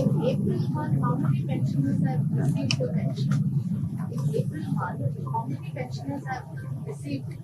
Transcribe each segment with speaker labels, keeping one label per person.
Speaker 1: in April month, how many pensioners have received the pension? In April month, how many pensioners have received?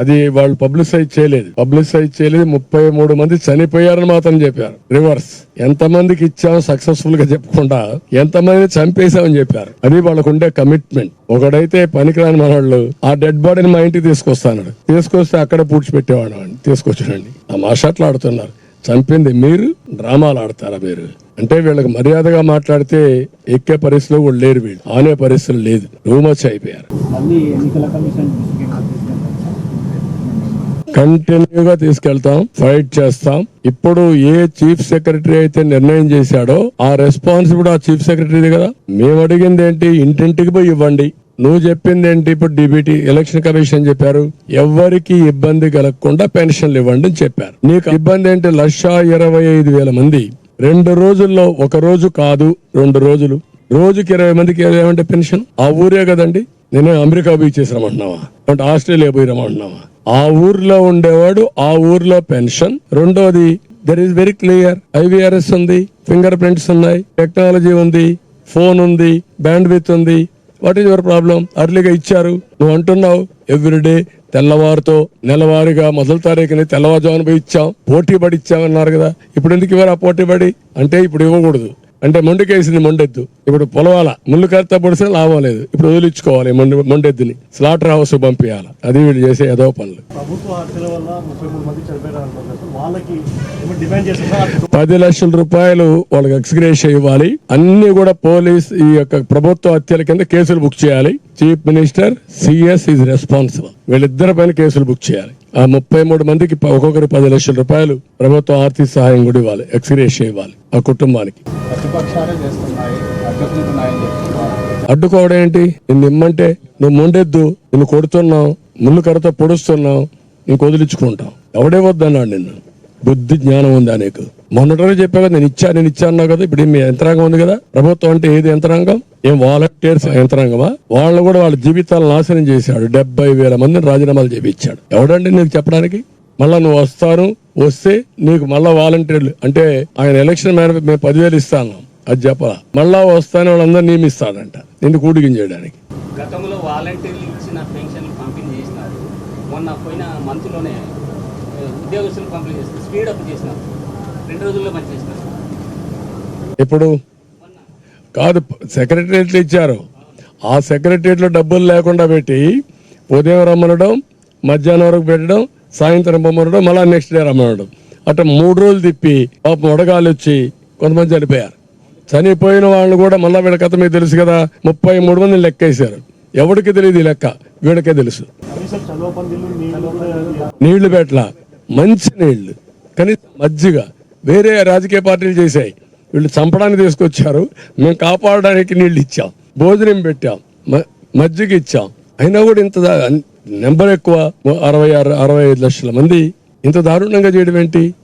Speaker 2: అది వాళ్ళు publicise చేయలేదు. Publicise చేయలేదు. ముప్పై మూడు మంది చనిపోయారని మాత్రం చెప్పారు. రివర్స్ ఎంత మందికి ఇచ్చాం సక్సెస్ఫుల్గా చెప్పకుండా ఎంత మంది చంపేశామని చెప్పారు. అది వాళ్ళకు ఉండే కమిట్మెంట్ ఒకడైతే పనికిరాని మనవాళ్ళు ఆ డెడ్ బాడీని మా ఇంటికి తీసుకొస్తాను తీసుకొస్తే అక్కడ పూడ్చిపెట్టేవాడు వాడిని. తీసుకొచ్చాడండి ఆ మాట్లాడుతున్నారు చంపింది మీరు డ్రామాలు ఆడతారా మీరు? అంటే వీళ్ళకి మర్యాదగా మాట్లాడితే ఎక్కే పరిస్థితిలో కూడా లేరు వీళ్ళు. ఆనే పరిస్థితులు లేదు. రూమచ్ అయిపోయారు? కంటిన్యూగా తీసుకెళ్తాం ఫైట్ చేస్తాం. ఇప్పుడు ఏ చీఫ్ సెక్రటరీ అయితే నిర్ణయం చేశాడో ఆ రెస్పాన్సిబిలిటీ ఆ చీఫ్ సెక్రటరీది కదా. మేము అడిగింది ఏంటి? ఇంటింటికి పోయి ఇవ్వండి. నువ్వు చెప్పింది ఏంటి? ఇప్పుడు డిబిటీ ఎలక్షన్ కమిషన్ చెప్పారు. ఎవరికి ఇబ్బంది కలగకుండా పెన్షన్లు ఇవ్వండి అని చెప్పారు. నీకు ఇబ్బంది ఏంటి? లక్ష ఇరవై ఐదు వేల మంది. రెండు రోజుల్లో ఒక రోజు కాదు రెండు రోజులు. రోజుకి ఇరవై మందికి ఏమంటే పెన్షన్? ఆ ఊరే కదండి. నేను అమెరికా పోయి చేసి అంటే ఆస్ట్రేలియా పోయి రమ్మంటున్నావా? ఆ ఊర్లో ఉండేవాడు ఆ ఊర్లో పెన్షన్. రెండోది there is very clear IVRS ఉంది ఫింగర్ ప్రింట్స్ ఉన్నాయి టెక్నాలజీ ఉంది ఫోన్ ఉంది బ్యాండ్ విత్ ఉంది వాట్ ఈస్ యువర్ ప్రాబ్లం అర్లీగా ఇచ్చారు. నువ్వు అంటున్నావు ఎవ్రీడే తెల్లవారుతో నెలవారీగా మొదటి తారీఖుని తెల్లవారుజామున పోయి ఇచ్చాం. పోటీ పడి ఇచ్చామన్నారు కదా. ఇప్పుడు ఎందుకు ఇవ్వరు ఆ పోటీ పడి? అంటే ఇప్పుడు ఇవ్వకూడదు. అంటే మొండికేసింది మొండెద్దు. ఇప్పుడు పొలవాల ముళ్ళు కర్త పొడిసిన లాభం లేదు. ఇప్పుడు వదిలించుకోవాలి మొండి మొండెద్దుని. స్లాటర్ హౌస్ పంపించాలి అది వీళ్ళు చేసే ఏదో పనులు. పది లక్షల రూపాయలు వాళ్ళకి ఎక్స్గ్రేష్ ఇవ్వాలి. అన్ని కూడా పోలీస్ ఈ యొక్క ప్రభుత్వ హత్యల కింద కేసులు బుక్ చేయాలి. Chief minister CS is responsible. వీళ్ళిద్దరి పైన కేసులు బుక్ చేయాలి. ఆ ముప్పై మూడు మందికి ఒక్కొక్కరి పది లక్షల రూపాయలు ప్రభుత్వం ఆర్థిక సహాయం కూడా ఇవ్వాలి ఎక్స్గ్రేష్ ఇవ్వాలి ఆ కుటుంబానికి. అడ్డుకోవడం ఏంటి? నిన్ను ఇమ్మంటే నువ్వు ముండెద్దు నిన్ను కొడుతున్నావు ముళ్ళు కర్రతో పొడుస్తున్నావు ఇంక వదిలించుకుంటావు ఎవడే వద్దన్నాడు నిన్ను? బుద్ధి జ్ఞానం ఉందా నీకు? మొన్నటి చెప్పా కదా నేను ఇచ్చా నేను ఇచ్చా అన్నావు కదా ఇప్పుడు మీ యంత్రాంగం ఉంది కదా? ప్రభుత్వం అంటే ఏది యంత్రాంగం? ఏం వాలంటీర్స్ యంత్రాంగమా? వాళ్ళు కూడా వాళ్ళ జీవితాలు నాశనం చేశాడు. డెబ్బై వేల మందిని రాజీనామాలు చేపించాడు. ఎవడండి నీకు చెప్పడానికి? మళ్ళా నువ్వు వస్తాను వస్తే నీకు మళ్ళా వాలంటీర్లు. అంటే ఆయన ఎలక్షన్ మేన మేము పదివేలు ఇస్తాను. అది చెప్పాలా? మళ్ళా వస్తాను వాళ్ళందరూ నియమిస్తాడంట. నిన్ను కూడిగించేయడానికి
Speaker 3: గతంలో వాలంటీర్లు ఇచ్చిన పెన్షన్లు పంపిణీ చేసినారు. మొన్న పోయిన మంత్లోనే ఉద్యోగస్తులు పంపిణీ చేస్తారు స్పీడ్ అప్ చేసినారు. రెండు రోజుల్లో పని చేసినారు
Speaker 2: ఇప్పుడు కాదు సెక్రటరియట్లు ఇచ్చారు. ఆ సెక్రటరియట్లో డబ్బులు లేకుండా పెట్టి ఉదయం రమ్మనడం మధ్యాహ్నం వరకు పెట్టడం సాయంత్రం పొమ్మనడం మళ్ళీ నెక్స్ట్ డే రమ్మనడం. అట్లా మూడు రోజులు తిప్పి పాపం వడగాలు వచ్చి కొంతమంది చనిపోయారు. చనిపోయిన వాళ్ళు కూడా మళ్ళీ వీళ్ళ కథ మీకు తెలుసు కదా ముప్పై మూడు మంది లెక్కేశారు. ఎవరికి తెలియదు ఈ లెక్క? వీళ్ళకే తెలుసు.
Speaker 4: నీళ్ళు
Speaker 2: నీళ్ళు పెట్టల. మంచి నీళ్ళు. కనీసం మజ్జిగ. వేరే రాజకీయ పార్టీలు చేశాయి. వీళ్ళు చంపడానికి తీసుకొచ్చారు. మేము కాపాడడానికి నీళ్ళు ఇచ్చాం. భోజనం పెట్టాం. మ- మజ్జిగ ఇచ్చాం. అయినా కూడా ఇంత నెంబర్ ఎక్కువ. అరవై ఆరు అరవై ఐదు లక్షల మంది ఇంత దారుణంగా చేయడం ఏంటి?